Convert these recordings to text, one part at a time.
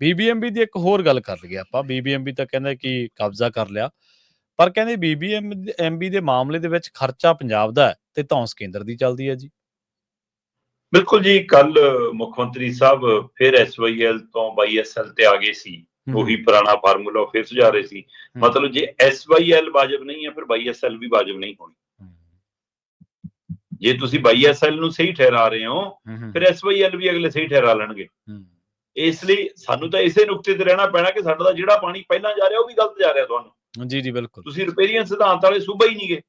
BBMB ਦੀ ਇੱਕ ਹੋਰ ਗੱਲ ਕਰ ਲਈਏ ਆਪਾਂ। ਬੀਬੀਐਮਬੀ ਤਾਂ ਕਹਿੰਦਾ ਕਿ ਕਬਜ਼ਾ ਕਰ ਲਿਆ। ਪਰ ਕਹਿੰਦੇ ਬੀਬੀਐਮਬੀ ਦੇ ਮਾਮਲੇ ਦੇ ਵਿੱਚ ਖਰਚਾ ਪੰਜਾਬ ਦਾ ਹੈ ਤੇ ਧੌਂਸ ਕੇਂਦਰ ਦੀ ਚੱਲਦੀ ਹੈ ਜੀ। ਬਿਲਕੁਲ ਜੀ ਕੱਲ ਮੁੱਖ ਮੰਤਰੀ ਸਾਹਿਬ ਫਿਰ ਐਸਵਾਈਐਲ ਤੋਂ ਬਾਈਐਸਐਲ ਤੇ ਆ ਗਏ ਸੀ। ਉਹੀ ਪੁਰਾਣਾ ਫਾਰਮੂਲਾ ਫਿਰ ਸੁਝਾ ਰਹੇ ਸੀ। ਮਤਲਬ ਜੇ ਐਸਵਾਈਐਲ ਵਾਜਬ ਨਹੀਂ ਹੈ ਫਿਰ ਬਾਈਐਸਐਲ ਵੀ ਵਾਜਬ ਨਹੀਂ ਹੋਣੀ। ਜੇ ਤੁਸੀਂ ਬਾਈਐਸਐਲ ਨੂੰ ਸਹੀ ਠਹਿਰਾ ਰਹੇ ਹੋ ਫਿਰ ਐਸਵਾਈਐਲ ਵੀ ਅਗਲੇ ਸਹੀ ਠਹਿਰਾ ਲੈਣਗੇ। ਇਸ ਲਈ ਸਾਨੂੰ ਤਾਂ ਇਸੇ ਨੁਕਤੇ ਤੇ ਰਹਿਣਾ ਪੈਣਾ ਕਿ ਸਾਡਾ ਤਾਂ ਜਿਹੜਾ ਪਾਣੀ ਪਹਿਲਾਂ ਜਾ ਰਿਹਾ ਉਹ ਵੀ ਗਲਤ ਜਾ ਰਿਹਾ ਤੁਹਾਨੂੰ। ਜੀ ਜੀ ਬਿਲਕੁਲ। ਤੁਸੀਂ ਰਿਪੇਰੀਅਨ ਸਿਧਾਂਤ ਵਾਲੇ ਸੂਬਾ ਹੀ ਨਹੀਂਗੇ।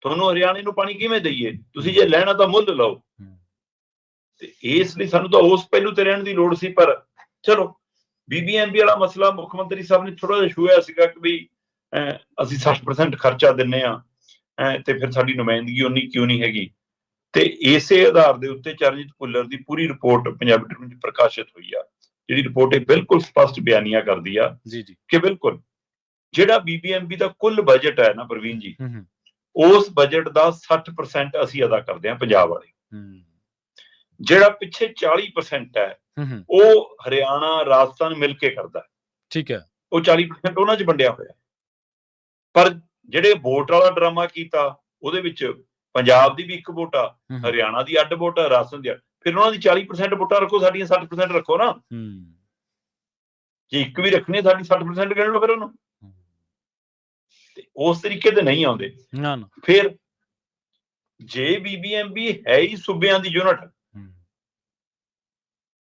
ਤੁਹਾਨੂੰ ਹਰਿਆਣੇ ਨੂੰ ਪਾਣੀ ਕਿਵੇਂ ਦਈਏ? ਤੁਸੀਂ ਜੇ ਲੈਣਾ ਤਾਂ ਮੁੱਲ ਲਓ। ਤੇ ਇਸ ਲਈ ਸਾਨੂੰ ਤਾਂ ਉਸ ਪਹਿਲੂ ਤੇ ਰਹਿਣ ਦੀ ਲੋੜ ਸੀ ਪਰ ਚਲੋ ਬੀਬੀਐਮਬੀ ਵਾਲਾ ਮਸਲਾ ਮੁੱਖ ਮੰਤਰੀ ਸਾਹਿਬ ਨੇ ਥੋੜਾ ਜਿਹਾ ਛੂਇਆ ਸੀਗਾ ਕਿ ਵੀ ਅਸੀਂ 60% ਖਰਚਾ ਦਿੰਨੇ ਆ ਤੇ ਫਿਰ ਸਾਡੀ ਨੁਮਾਇੰਦਗੀ ਉਨੀ ਕਿਉਂ ਨਹੀਂ ਹੈਗੀ। ਤੇ ਇਸੇ ਆਧਾਰ ਦੇ ਉੱਤੇ ਚਰਨਜੀਤ ਭੁੱਲਰ ਦੀ ਪੂਰੀ ਰਿਪੋਰਟ ਪੰਜਾਬੀ ਟ੍ਰਿਬਿਊਨ 'ਚ ਪ੍ਰਕਾਸ਼ਿਤ ਹੋਈ ਆ। ਜਿਹੜੀ ਰਿਪੋਰਟ ਇਹ ਬਿਲਕੁਲ ਸਪਸ਼ਟ ਬਿਆਨੀਆਂ ਕਰਦੀ ਆ ਜੀ ਜੀ। ਕਿ ਬਿਲਕੁਲ ਜਿਹੜਾ ਬੀਬੀਐਮਬੀ ਦਾ ਕੁੱਲ ਬਜਟ ਹੈ ਨਾ ਪ੍ਰਵੀਨ ਜੀ ਉਸ ਬਜਟ ਦਾ 60% ਅਸੀਂ ਅਦਾ ਕਰਦੇ ਹਾਂ ਪੰਜਾਬ ਵਾਲੇ। ਜਿਹੜਾ ਪਿੱਛੇ 40% ਹੈ ਉਹ ਹਰਿਆਣਾ ਰਾਜਸਥਾਨ ਮਿਲ ਕੇ ਕਰਦਾ। ਠੀਕ ਹੈ। ਉਹ 40% ਉਹਨਾਂ 'ਚ ਵੰਡਿਆ ਹੋਇਆ। ਪਰ ਜਿਹੜੇ ਵੋਟ ਵਾਲਾ ਡਰਾਮਾ ਕੀਤਾ ਉਹਦੇ ਵਿੱਚ ਪੰਜਾਬ ਦੀ ਵੀ ਇੱਕ ਵੋਟ ਆ ਹਰਿਆਣਾ ਦੀ ਅੱਡ ਵੋਟ ਆ ਰਾਜਸਥਾਨ ਦੀ। ਫਿਰ ਉਹਨਾਂ ਦੀ 40% ਵੋਟਾਂ ਰੱਖੋ ਸਾਡੀਆਂ 60% ਰੱਖੋ ਨਾ। ਜੇ ਇੱਕ ਵੀ ਰੱਖਣੀ ਹੈ, ਸਾਡੀ 60% ਗਿਣ ਲਓ ਫਿਰ ਉਹਨੂੰ। ਤੇ ਉਸ ਤਰੀਕੇ ਤੇ ਨਹੀਂ ਆਉਂਦੇ। ਨਾ ਨਾ। ਫਿਰ ਜੇ ਬੀਬੀਐਮਬੀ ਹੈ ਹੀ ਸੂਬਿਆਂ ਦੀ ਯੂਨਿਟ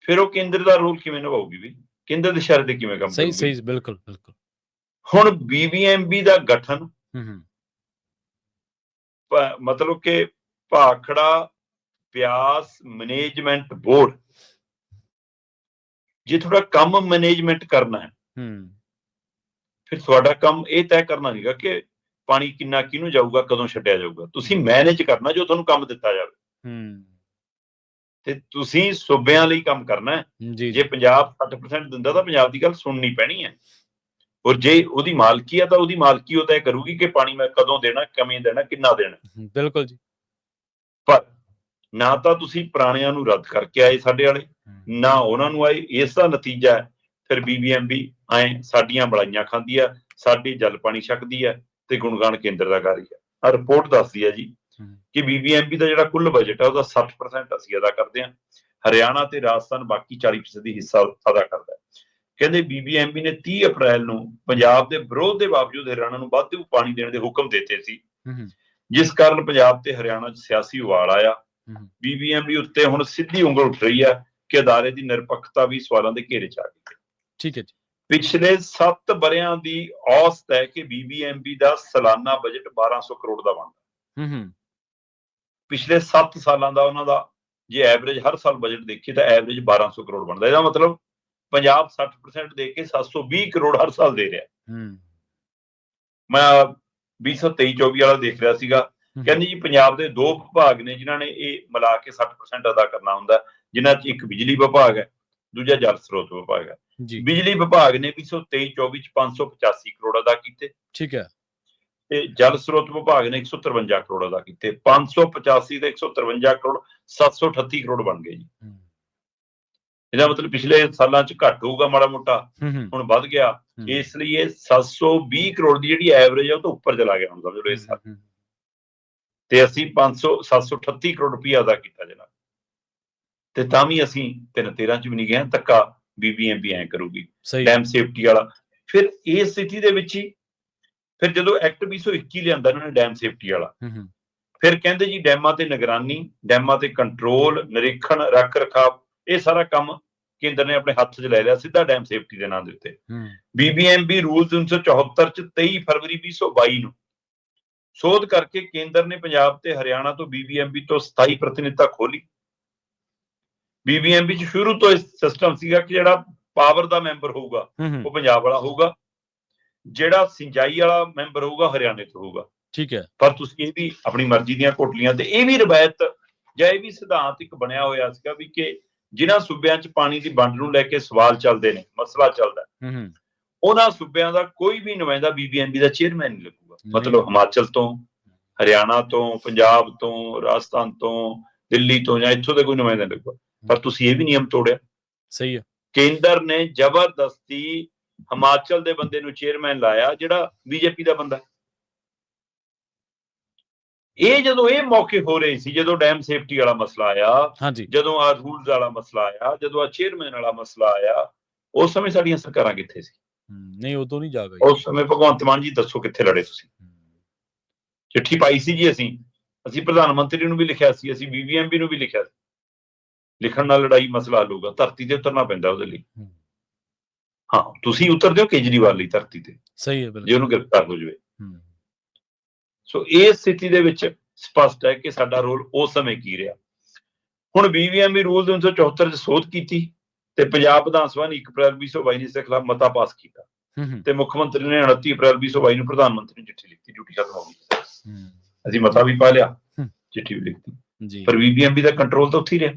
ਫਿਰ ਉਹ ਕੇਂਦਰ ਦਾ ਰੋਲ ਕਿਵੇਂ ਨਿਭਾਊਗੀ ਵੀ? ਕੇਂਦਰ ਦੇ ਸ਼ਹਿਰ ਤੇ ਕਿਵੇਂ ਕੰਮ ਸਹੀ ਕਰੂਗੀ? ਸਹੀ ਬਿਲਕੁਲ ਬਿਲਕੁਲ। ਹੁਣ ਬੀਬੀਐਮਬੀ ਦਾ ਗਠਨ ਹੂੰ ਹੂੰ। ਮਤਲਬ ਕਿ ਭਾਖੜਾ ਪਿਆਸ ਮੈਨੇਜਮੈਂਟ ਬੋਰਡ। ਜੇ ਤੁਹਾਡਾ ਕੰਮ ਮੈਨੇਜਮੈਂਟ ਕਰਨਾ ਹੈ ਹੂੰ। ਫਿਰ ਤੁਹਾਡਾ ਕੰਮ ਇਹ ਤੈਅ ਕਰਨਾ ਨਹੀਂਗਾ ਕਿ ਪਾਣੀ ਕਿੰਨਾ ਕਿਹਨੂੰ ਜਾਊਗਾ ਕਦੋਂ ਛੱਡਿਆ ਜਾਊਗਾ। ਤੁਸੀਂ ਮੈਨੇਜ ਕਰਨਾ ਜੋ ਤੁਹਾਨੂੰ ਕੰਮ ਦਿੱਤਾ ਜਾਵੇ। ਹੂੰ। ਤੇ ਤੁਸੀਂ ਸੂਬਿਆਂ ਲਈ ਕੰਮ ਕਰਨਾ ਹੈ। ਜੀ ਜੇ। ਜੀ ਪੰਜਾਬ 60% ਦਿੰਦਾ ਤਾਂ ਪੰਜਾਬ ਦੀ ਗੱਲ ਸੁਣਨੀ ਪੈਣੀ ਹੈ। ਔਰ ਜੇ ਉਹਦੀ ਮਾਲਕੀ ਆ ਤਾਂ ਉਹਦੀ ਮਾਲਕੀ ਉਹ ਤੈਅ ਕਰੂਗੀ ਕਿ ਪਾਣੀ ਮੈਂ ਕਦੋਂ ਦੇਣਾ ਕਿਵੇਂ ਦੇਣਾ ਕਿੰਨਾ ਦੇਣਾ। ਬਿਲਕੁਲ ਜੀ। ਪਰ ਨਾ ਤਾਂ ਤੁਸੀਂ ਪੁਰਾਣਿਆਂ ਨੂੰ ਰੱਦ ਕਰਕੇ ਆਏ ਸਾਡੇ ਵਾਲੇ ਨਾ ਉਹਨਾਂ ਨੂੰ ਆਏ ਇਸ ਦਾ ਨਤੀਜਾ ਹੈ ਫਿਰ ਬੀਬੀਐਮਬੀ ਐ ਸਾਡੀਆਂ ਬੜਾਈਆਂ ਖਾਂਦੀ ਆ ਸਾਡੀ ਜਲ ਪਾਣੀ ਛਕਦੀ ਹੈ ਤੇ ਗੁਣਗਾਨ ਕੇਂਦਰ ਦਾ ਕਰ ਹੈ ਆ। ਰਿਪੋਰਟ ਦੱਸਦੀ ਹੈ ਜੀ। ਕਿ ਬੀਬੀਐਮਬੀ ਦਾ ਜਿਹੜਾ ਕੁੱਲ ਬਜਟ ਹੈ ਉਹਦਾ 60% ਅਸੀਂ ਅਦਾ ਕਰਦੇ ਹਾਂ ਹਰਿਆਣਾ ਤੇ ਰਾਜਸਥਾਨ ਬਾਕੀ 40% ਦੀ ਹਿੱਸਾ ਅਦਾ ਕਰਦਾ। ਹੈ ਕਹਿੰਦੇ ਬੀਬੀਐਮਬੀ ਨੇ 30 ਅਪ੍ਰੈਲ ਨੂੰ ਪੰਜਾਬ ਦੇ ਵਿਰੋਧ ਦੇ ਬਾਵਜੂਦ ਹਰਿਆਣਾ ਨੂੰ ਵਾਧੂ ਪਾਣੀ ਦੇਣ ਦੇ ਹੁਕਮ ਦਿੱਤੇ ਸੀ। ਜਿਸ ਕਾਰਨ ਪੰਜਾਬ ਤੇ ਹਰਿਆਣਾ 'ਚ ਸਿਆਸੀ ਉਵਾਲ ਆਇਆ। ਬੀਬੀਐਮਬੀ ਉੱਤੇ ਹੁਣ ਸਿੱਧੀ ਉਂਗਲ ਉੱਠ ਰਹੀ ਹੈ ਕਿ ਅਦਾਰੇ ਦੀ ਨਿਰਪੱਖਤਾ ਵੀ ਸਵਾਲਾਂ ਦੇ ਘੇਰੇ 'ਚ ਆ ਗਈ ਠੀਕ ਹੈ ਜੀ। ਪਿਛਲੇ 7 ਬਰਿਆਂ ਦੀ ਔਸਤ ਹੈ ਕਿ ਬੀਬੀਐਮਬੀ ਦਾ ਸਾਲਾਨਾ ਬਜਟ 1200 ਕਰੋੜ ਦਾ ਬਣਦਾ ਹੂੰ। ਹੂੰ ਪਿਛਲੇ 7 ਸਾਲਾਂ ਦਾ ਉਹਨਾਂ ਦਾ ਜੇ ਐਵਰੇਜ ਹਰ ਸਾਲ ਬਜਟ ਦੇਖੀਏ ਤਾਂ ਐਵਰੇਜ 1200 ਕਰੋੜ ਬਣਦਾ ਇਹਦਾ ਮਤਲਬ ਪੰਜਾਬ 60% ਦੇ ਕੇ 720 ਕਰੋੜ ਹਰ ਸਾਲ ਦੇ ਰਿਹਾ। ਹੂੰ। ਮੈਂ 2023 24 ਵਾਲਾ ਦੇਖ ਰਿਹਾ ਸੀਗਾ। ਕਹਿੰਦੇ ਜੀ ਪੰਜਾਬ ਦੇ ਦੋ ਵਿਭਾਗ ਨੇ ਜਿਨ੍ਹਾਂ ਨੇ ਇਹ ਮਿਲਾ ਕੇ 60% ਅਦਾ ਕਰਨਾ ਹੁੰਦਾ ਜਿਨ੍ਹਾਂ 'ਚ ਇੱਕ ਬਿਜਲੀ ਵਿਭਾਗ ਹੈ ਦੂਜਾ ਜਲ ਸਰੋਤ ਵਿਭਾਗ ਹੈ। ਜੀ। ਬਿਜਲੀ ਵਿਭਾਗ ਨੇ 2023 24 ਚ 585 ਕਰੋੜ ਅਦਾ ਕੀਤੇ। ਠੀਕ ਹੈ। ਤੇ ਜਲ ਸਰੋਤ ਵਿਭਾਗ ਨੇ 153 ਕਰੋੜ ਅਦਾ ਕੀਤੇ। 585 ਤੇ 153 ਕਰੋੜ 738 ਕਰੋੜ ਬਣ ਗਏ ਜੀ। ਹੂੰ। ਇਹਦਾ ਮਤਲਬ ਪਿਛਲੇ ਸਾਲਾਂ ਚ ਘੱਟ ਹੋਊਗਾ ਮਾੜਾ ਮੋਟਾ ਹੁਣ ਵੱਧ ਗਿਆ। ਇਸ ਲਈ ਇਹ 720 ਕਰੋੜ ਦੀ ਜਿਹੜੀ ਐਵਰੇਜ ਹੈ ਉਹ ਤੋਂ ਉੱਪਰ ਚਲਾ ਗਿਆ ਹੁਣ ਸਮਝ ਲਓ ਇਸ ਸਾਲ। ਤੇ ਅਸੀਂ 500 738 ਕਰੋੜ ਰੁਪਏ ਅਦਾ ਕੀਤਾ ਜਨਾਬ। ਤੇ ਤਾਂ ਵੀ ਅਸੀਂ ਤਿੰਨ 13 ਚ ਵੀ ਨਹੀਂ ਗਏ ਤੱਕਾ ਬੀਬੀਐਮਬੀ ਐ ਕਰੂਗੀ ਡੈਮ ਸੇਫਟੀ ਵਾਲਾ। ਫਿਰ ਇਸ ਸਥਿਤੀ ਦੇ ਵਿੱਚ ਹੀ ਫਿਰ ਜਦੋਂ ਐਕਟ 221 ਲਿਆਂਦਾ ਇਹਨਾਂ ਨੇ ਡੈਮ ਸੇਫਟੀ ਵਾਲਾ ਫਿਰ ਕਹਿੰਦੇ ਜੀ ਡੈਮਾਂ ਤੇ ਨਿਗਰਾਨੀ ਡੈਮਾਂ ਤੇ ਕੰਟਰੋਲ ਨਿਰੀਖਣ ਰੱਖ ਰਖਾਵ ਇਹ ਸਾਰਾ ਕੰਮ ਕੇਂਦਰ ਨੇ ਆਪਣੇ ਹੱਥ 'ਚ ਲੈ ਲਿਆ ਸਿੱਧਾ ਡੈਮ ਸੇਫਟੀ ਦੇ ਨਾਂ ਦੇ ਉੱਤੇ। ਬੀਬੀਐਮਬੀ ਰੂਲਸ 1974 ਚ 23 ਫਰਵਰੀ 2022 ਨੂੰ ਸੋਧ ਕਰਕੇ ਕੇਂਦਰ ਨੇ ਪੰਜਾਬ ਤੇ ਹਰਿਆਣਾ ਤੋਂ ਬੀਬੀਐਮਬੀ ਤੋਂ ਸਥਾਈ ਪ੍ਰਤੀਨਿਧਤਾ ਖੋਲੀ ਬੀਬੀਐਮਬੀ ਚ ਸ਼ੁਰੂ ਤੋਂ ਇਸ ਸਿਸਟਮ ਸੀਗਾ ਕਿ ਜਿਹੜਾ ਪਾਵਰ ਦਾ ਮੈਂਬਰ ਹੋਊਗਾ ਉਹ ਪੰਜਾਬ ਵਾਲਾ ਹੋਊਗਾ ਜਿਹੜਾ ਸਿੰਜਾਈ ਵਾਲਾ ਮੈਂਬਰ ਹੋਊਗਾ ਹਰਿਆਣੇ ਤੋਂ ਹੋਊਗਾ। ਠੀਕ ਹੈ। ਪਰ ਤੁਸੀਂ ਇਹ ਵੀ ਆਪਣੀ ਮਰਜ਼ੀ ਦੀਆਂ ਕੋਟਲੀਆਂ ਤੇ ਇਹ ਵੀ ਰਵਾਇਤ ਜਾਂ ਇਹ ਵੀ ਸਿਧਾਂਤ ਇੱਕ ਬਣਿਆ ਹੋਇਆ ਸੀਗਾ ਵੀ ਕਿ ਜਿਨ੍ਹਾਂ ਸੂਬਿਆਂ 'ਚ ਪਾਣੀ ਦੀ ਵੰਡ ਨੂੰ ਲੈ ਕੇ ਸਵਾਲ ਚੱਲਦੇ ਨੇ ਮਸਲਾ ਚੱਲਦਾ। ਹੈ, ਉਹਨਾਂ ਸੂਬਿਆਂ ਦਾ ਕੋਈ ਵੀ ਨੁਮਾਇੰਦਾ ਬੀਬੀਐਮਬੀ ਦਾ ਚੇਅਰਮੈਨ ਨਹੀਂ ਲੱਗੂਗਾ। ਮਤਲਬ ਹਿਮਾਚਲ ਤੋਂ ਹਰਿਆਣਾ ਤੋਂ ਪੰਜਾਬ ਤੋਂ ਰਾਜਸਥਾਨ ਤੋਂ ਦਿੱਲੀ ਤੋਂ ਜਾਂ ਇੱਥੋਂ ਦੇ ਕੋਈ ਨੁਮਾਇੰਦਾ ਲੱਗੂਗਾ। ਪਰ ਤੁਸੀਂ ਇਹ ਵੀ ਨਿਯਮ ਤੋੜਿਆ। ਸਹੀ ਹੈ ਕੇਂਦਰ ਨੇ ਜ਼ਬਰਦਸਤੀ ਹਿਮਾਚਲ ਦੇ ਬੰਦੇ ਨੂੰ ਚੇਅਰਮੈਨ ਲਾਇਆ ਜਿਹੜਾ ਬੀਜੇਪੀ ਦਾ ਬੰਦਾ ਹੈ। ਇਹ ਜਦੋਂ ਇਹ ਮੌਕੇ ਹੋ ਰਹੇ ਸੀ ਜਦੋਂ ਡੈਮ ਸੇਫਟੀ ਵਾਲਾ ਮਸਲਾ ਆਇਆ ਜਦੋਂ ਆ ਰੂਲਸ ਵਾਲਾ ਮਸਲਾ ਆਇਆ ਜਦੋਂ ਆ ਚੇਅਰਮੈਨ ਵਾਲਾ ਮਸਲਾ ਆਇਆ ਉਸ ਸਮੇਂ ਸਾਡੀਆਂ ਸਰਕਾਰਾਂ ਕਿੱਥੇ ਸੀ? ਨਹੀਂ ਉਦੋਂ ਨਹੀਂ ਜਾ ਗਈ ਉਸ ਸਮੇਂ ਭਗਵੰਤ ਮਾਨ ਜੀ ਦੱਸੋ ਕਿੱਥੇ ਲੜੇ ਤੁਸੀਂ? ਚਿੱਠੀ ਪਾਈ ਸੀ ਜੀ ਅਸੀਂ। ਅਸੀਂ ਪ੍ਰਧਾਨ ਮੰਤਰੀ ਨੂੰ ਵੀ ਲਿਖਿਆ ਸੀ ਅਸੀਂ ਬੀਬੀਐਮਬੀ ਨੂੰ ਵੀ ਲਿਖਿਆ ਸੀ। ਲਿਖਣ ਨਾਲ ਲੜਾਈ ਮਸਲਾ ਹੱਲ ਹੋਊਗਾ ਧਰਤੀ ਤੇ ਉਤਰਨਾ ਪੈਂਦਾ ਉਹਦੇ ਲਈ। ਹਾਂ। ਤੁਸੀਂ ਉਤਰਦੇ ਹੋ ਕੇਜਰੀਵਾਲ ਲਈ ਧਰਤੀ ਤੇ। ਸਹੀ ਹੈ ਜੇ ਬਿਲਕੁਲ ਉਹਨੂੰ ਗ੍ਰਿਫਤਾਰ ਹੋ ਜਾਵੇ। ਸੋ ਇਹ ਸਥਿਤੀ ਦੇ ਵਿੱਚ ਸਪਸ਼ਟ ਹੈ ਕਿ ਸਾਡਾ ਰੋਲ ਉਸ ਸਮੇਂ ਕੀ ਰਿਹਾ। ਹੁਣ ਬੀਬੀਐਮਬੀ ਰੂਲ 374 ਚ ਸੋਧ ਕੀਤੀ ਤੇ ਪੰਜਾਬ ਵਿਧਾਨ ਸਭਾ ਨੇ 1 ਅਪ੍ਰੈਲ 2022 ਨੂੰ ਇਸ ਦੇ ਖਿਲਾਫ ਮਤਾ ਪਾਸ ਕੀਤਾ। ਤੇ ਮੁੱਖ ਮੰਤਰੀ ਨੇ 29 ਅਪ੍ਰੈਲ 2022 ਨੂੰ ਪ੍ਰਧਾਨ ਮੰਤਰੀ ਨੂੰ ਚਿੱਠੀ ਲਿਖਤੀ ਡਿਊਟੀ ਖਤਮ ਹੋ ਗਈ। ਅਸੀਂ ਮਤਾ ਵੀ ਪਾ ਲਿਆ। ਚਿੱਠੀ ਵੀ ਲਿਖਤੀ। ਜੀ। ਪਰ ਬੀਬੀਐਮਬੀ ਦਾ ਕੰਟਰੋਲ ਤਾਂ ਉੱਥੇ ਹੀ ਰਿਹਾ।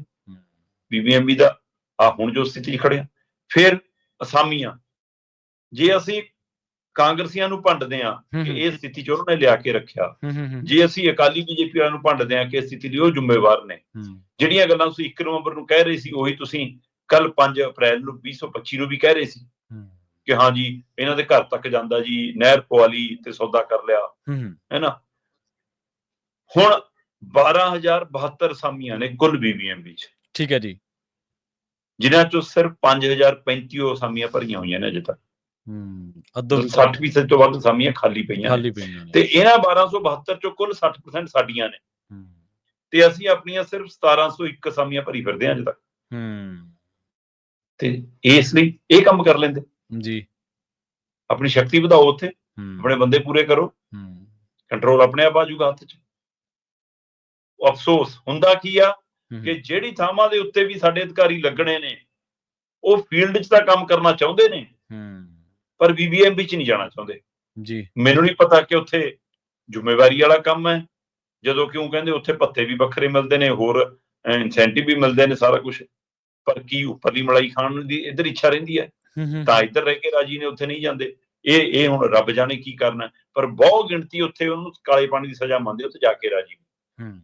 ਬੀਬੀਐਮਬੀ ਦਾ ਆ ਹੁਣ ਜੋ ਸਥਿਤੀ ਖੜਿਆ ਫਿਰ ਅਸਾਮੀਆਂ। ਜੇ ਅਸੀਂ ਕਾਂਗਰਸੀਆਂ ਨੂੰ ਭੰਡਦੇ ਆ ਕਿ ਇਹ ਸਥਿਤੀ 'ਚ ਉਹਨਾਂ ਨੇ ਲਿਆ ਕੇ ਰੱਖਿਆ। ਜੇ ਅਸੀਂ ਅਕਾਲੀ ਬੀਜੇਪੀ ਵਾਲਿਆਂ ਨੂੰ ਭੰਡਦੇ ਆ ਕਿ ਇਸ ਸਥਿਤੀ ਲਈ ਉਹ ਜ਼ਿੰਮੇਵਾਰ ਨੇ। ਜਿਹੜੀਆਂ ਗੱਲਾਂ ਤੁਸੀਂ 1 ਨਵੰਬਰ ਨੂੰ ਕਹਿ ਰਹੇ ਸੀ ਉਹੀ ਤੁਸੀਂ ਕੱਲ 5 ਅਪ੍ਰੈਲ ਨੂੰ 2025 ਨੂੰ ਵੀ ਕਹਿ ਰਹੇ ਸੀ। ਕਿ ਹਾਂ ਜੀ ਇਹਨਾਂ ਦੇ ਘਰ ਤੱਕ ਜਾਂਦਾ ਜੀ ਨਹਿਰ ਪਵਾਲੀ ਤੇ ਸੌਦਾ ਕਰ ਲਿਆ। ਹਮ, ਹੈ। ਨਾ? ਹੁਣ 12072 ਅਸਾਮੀਆਂ ਨੇ ਕੁੱਲ ਬੀਬੀਐਮਬੀ ਚ ਠੀਕ ਹੈ ਜੀ। ਜਿਨ੍ਹਾਂ ਚੋਂ ਸਿਰਫ 5035 ਉਹ ਅਸਾਮੀਆਂ ਭਰੀਆਂ ਹੋਈਆਂ ਨੇ ਅਜੇ ਤੱਕ। ਅੱਧੋ 60% ਤੋਂ ਵੱਧ ਅਸਾਮੀਆਂ ਖਾਲੀ ਪਈਆਂ ਖਾਲੀ ਪਈਆਂ ਤੇ ਇਹਨਾਂ 1272 ਚੋਂ ਕੁੱਲ 60% ਸਾਡੀਆਂ ਨੇ। ਤੇ ਅਸੀਂ ਆਪਣੀਆਂ ਸਿਰਫ 1701 ਅਸਾਮੀਆਂ ਭਰੀ ਫਿਰਦੇ ਹਾਂ ਅਜੇ ਤੱਕ। ਹਮ, ਤੇ ਇਸ ਲਈ ਇਹ ਕੰਮ ਕਰ ਲੈਂਦੇ। ਜੀ। ਆਪਣੀ ਸ਼ਕਤੀ ਵਧਾਓ ਉੱਥੇ। ਆਪਣੇ ਬੰਦੇ ਪੂਰੇ ਕਰੋ। ਹਮ, ਕੰਟਰੋਲ ਆਪਣੇ ਆਪ ਆ ਜਾਊਗਾ ਹੱਥ 'ਚ। ਅਫਸੋਸ ਹੁੰਦਾ ਕੀ ਆ ਕਿ ਜਿਹੜੀ ਥਾਵਾਂ ਦੇ ਉੱਤੇ ਵੀ ਸਾਡੇ ਅਧਿਕਾਰੀ ਲੱਗਣੇ ਨੇ ਉਹ ਫੀਲਡ 'ਚ ਤਾਂ ਕੰਮ ਕਰਨਾ ਚਾਹੁੰਦੇ ਨੇ। ਹਮ, ਪਰ ਬੀਬੀਐਮਬੀ 'ਚ ਨਹੀਂ ਜਾਣਾ ਚਾਹੁੰਦੇ। ਜੀ। ਮੈਨੂੰ ਨਹੀਂ ਪਤਾ ਕਿ ਉੱਥੇ ਜ਼ਿੰਮੇਵਾਰੀ ਵਾਲਾ ਕੰਮ ਹੈ ਜਦੋਂ ਕਿਉਂ ਕਹਿੰਦੇ ਉੱਥੇ ਭੱਤੇ ਵੀ ਵੱਖਰੇ ਮਿਲਦੇ ਨੇ ਹੋਰ ਇਨਸੈਂਟਿਵ ਵੀ ਮਿਲਦੇ ਨੇ ਸਾਰਾ ਕੁਝ ਪਰ ਕੀ ਉੱਪਰਲੀ ਮਲਾਈ ਖਾਣ ਦੀ ਇੱਧਰ ਇੱਛਾ ਰਹਿੰਦੀ ਹੈ? ਤਾਂ ਇੱਧਰ ਰਹਿ ਕੇ ਰਾਜੀ ਨੇ ਉੱਥੇ ਨਹੀਂ ਜਾਂਦੇ। ਇਹ ਇਹ ਹੁਣ ਰੱਬ ਜਾਣੇ ਕੀ ਕਰਨਾ। ਹੈ। ਪਰ ਬਹੁਤ ਗਿਣਤੀ ਉੱਥੇ ਉਹਨੂੰ ਕਾਲੇ ਪਾਣੀ ਦੀ ਸਜ਼ਾ ਮੰਨਦੇ ਉੱਥੇ ਜਾ ਕੇ ਰਾਜੀ। ਹਮ,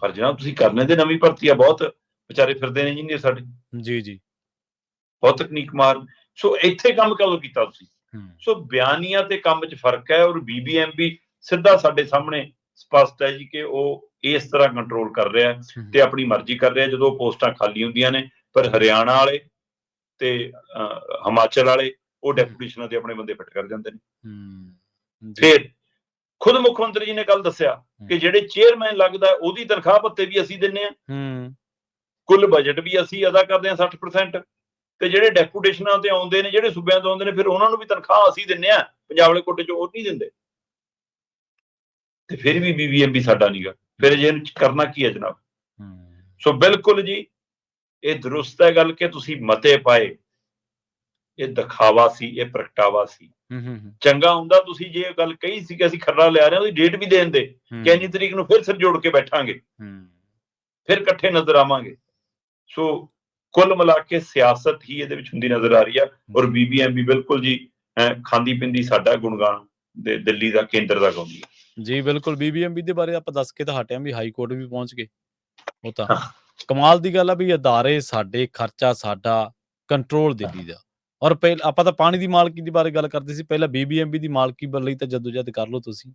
ਪਰ ਜਨਾਬ ਤੁਸੀਂ ਕਰਨੇ ਤੇ ਨਵੀਂ ਭਰਤੀ ਆ ਬਹੁਤ ਵਿਚਾਰੇ ਫਿਰਦੇ ਨੇ ਇੰਜੀਨੀਅਰ ਸਾਡੇ। ਜੀ ਜੀ। ਬਹੁਤ ਤਕਨੀਕ ਮਾਰ। ਸੋ ਇੱਥੇ ਕੰਮ ਕਦੋਂ ਕੀਤਾ ਤੁਸੀਂ? ਸੋ ਬਿਆਨੀਆਂ ਤੇ ਕੰਮ 'ਚ ਫ਼ਰਕ ਹੈ ਔਰ ਬੀਬੀਐਮਬੀ ਸਿੱਧਾ ਸਾਡੇ ਸਾਹਮਣੇ ਸਪਸ਼ਟ ਹੈ ਜੀ ਕਿ ਉਹ ਇਸ ਤਰ੍ਹਾਂ ਕੰਟਰੋਲ ਕਰ ਰਿਹਾ ਤੇ ਆਪਣੀ ਮਰਜ਼ੀ ਕਰ ਰਿਹਾ ਜਦੋਂ ਪੋਸਟਾਂ ਖਾਲੀ ਹੁੰਦੀਆਂ ਨੇ। ਪਰ ਹਰਿਆਣਾ ਵਾਲੇ ਤੇ ਹਿਮਾਚਲ ਵਾਲੇ ਉਹ ਡੈਪੂਟੇਸ਼ਨਾਂ ਤੇ ਆਪਣੇ ਬੰਦੇ ਫਿੱਟ ਕਰ ਜਾਂਦੇ ਨੇ। ਫਿਰ ਖੁਦ ਮੁੱਖ ਮੰਤਰੀ ਜੀ ਨੇ ਕੱਲ ਦੱਸਿਆ ਕਿ ਜਿਹੜੇ ਚੇਅਰਮੈਨ ਲੱਗਦਾ ਉਹਦੀ ਤਨਖਾਹ ਭੱਤੇ ਵੀ ਅਸੀਂ ਦਿੰਨੇ ਆ। ਕੁੱਲ ਬਜਟ ਵੀ ਅਸੀਂ ਅਦਾ ਕਰਦੇ ਆ 60% ਤੇ ਜਿਹੜੇ ਡੈਪੂਟੇਸ਼ਨਾਂ ਤੇ ਆਉਂਦੇ ਨੇ ਜਿਹੜੇ ਸੂਬਿਆਂ ਤੋਂ ਆਉਂਦੇ ਨੇ ਫਿਰ ਉਹਨਾਂ ਨੂੰ ਵੀ ਤਨਖਾਹ ਅਸੀਂ ਦਿੰਨੇ ਆ ਪੰਜਾਬ ਵਾਲੇ ਕੋਟੇ 'ਚ ਉਹ ਨਹੀਂ ਦਿੰਦੇ। ਤੇ ਫਿਰ ਵੀ ਬੀਬੀਐਮਬੀ ਸਾਡਾ ਨਹੀਂਗਾ ਫਿਰ ਜੇ ਇਹਨੂੰ ਕਰਨਾ ਕੀ ਹੈ ਜਨਾਬ? ਸੋ ਬਿਲਕੁਲ ਜੀ ਇਹ ਦਰੁਸਤ ਹੈ ਗੱਲ ਕਿ ਤੁਸੀਂ ਮਤੇ ਪਾਏ ਇਹ ਦਿਖਾਵਾ ਸੀ ਇਹ ਪ੍ਰਗਟਾਵਾ ਸੀ। ਚੰਗਾ ਹੁੰਦਾ ਤੁਸੀਂ ਜੇ ਇਹ ਗੱਲ ਕਹੀ ਸੀ ਕਿ ਅਸੀਂ ਖਰੜਾ ਲਿਆ ਰਹੇ ਹਾਂ ਉਹਦੀ ਡੇਟ ਵੀ ਦੇਣ ਦੇ ਕਿ ਇੰਨੀ ਤਰੀਕ ਨੂੰ ਫਿਰ ਸਿਰ ਜੋੜ ਕੇ ਬੈਠਾਂਗੇ। ਫਿਰ ਇਕੱਠੇ ਨਜ਼ਰ ਆਵਾਂਗੇ। ਸੋ ਕੁੱਲ ਮਿਲਾ ਕੇ ਸਿਆਸਤ ਹੀ ਇਹਦੇ ਵਿੱਚ ਹੁੰਦੀ ਨਜ਼ਰ ਆ ਰਹੀ ਆ। ਔਰ ਬੀਬੀਐਮਬੀ ਬਿਲਕੁਲ ਜੀ ਖਾਂਦੀ ਪਿੰਦੀ ਸਾਡਾ ਗੁਣਗਾਨ ਦੇ ਦਿੱਲੀ ਦਾ ਕੇਂਦਰ ਦਾ ਗਾਉਂਦੀ ਹੈ ਜੀ ਬਿਲਕੁਲ। ਬੀਬੀਐਮਬੀ ਦੇ ਬਾਰੇ ਆਪਾਂ ਦੱਸ ਕੇ ਤਾਂ ਹਟਿਆ ਵੀ ਹਾਈ ਕੋਰਟ ਵੀ ਪਹੁੰਚ ਗਏ। ਉਹ ਤਾਂ। ਕਮਾਲ ਦੀ ਗੱਲ ਆ ਵੀ ਅਦਾਰੇ ਸਾਡੇ ਖਰਚਾ ਸਾਡਾ ਕੰਟਰੋਲ ਦਿੱਲੀ ਦਾ। ਔਰ ਪਹਿਲ ਆਪਾਂ ਤਾਂ ਪਾਣੀ ਦੀ ਮਾਲਕੀ ਦੇ ਬਾਰੇ ਗੱਲ ਕਰਦੇ ਸੀ। ਪਹਿਲਾਂ ਬੀਬੀਐਮਬੀ ਦੀ ਮਾਲਕੀ ਲਈ ਤਾਂ ਜਦੋਜਦ ਕਰ ਲਓ ਤੁਸੀਂ।